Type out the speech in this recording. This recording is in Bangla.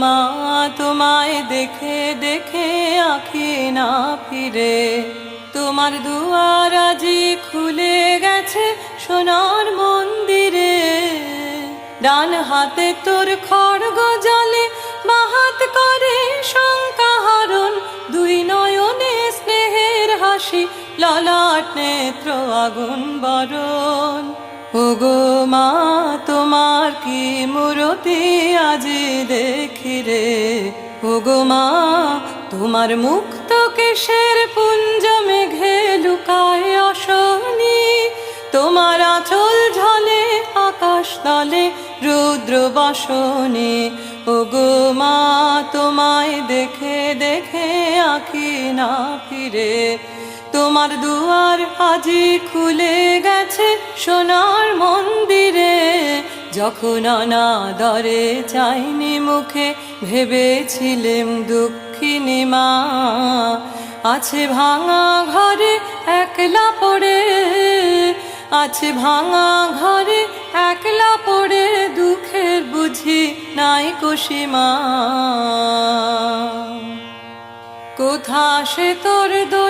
মা, তোমায় দেখে দেখে আঁখি না ফিরে। তোমার দুয়ার আজি খুলে গেছে সোনার মন্দিরে। ডান হাতে তোর খড়গ জলে বাহাত করে শঙ্কা হরণ দুই নয়নে স্নেহের হাসি, ললাট নেত্র আগুন বরণ। ওগো মা তোমার কি মূরতি আজি দেখি রে? মা, তোমার মুক্ত কেশের পুঞ্জ মেঘে লুকায় অশনি তোমার আঁচল ঝলে, আকাশ তলে রুদ্র বসনে। ওগো মা, তোমায় দেখে দেখে আঁখি না ফিরে। তোমার দুয়ার আজি খুলে গেছে মন্দিরে যখন অনাদরে চাইনি মুখে, ভেবেছিলেম দুঃখিনী মা। আছে ভাঙা ঘরে একলা পড়ে, আছে ভাঙা ঘরে একলা পড়ে, দুঃখের বুঝি নাই কুসিমা কোথা সে তোর দরি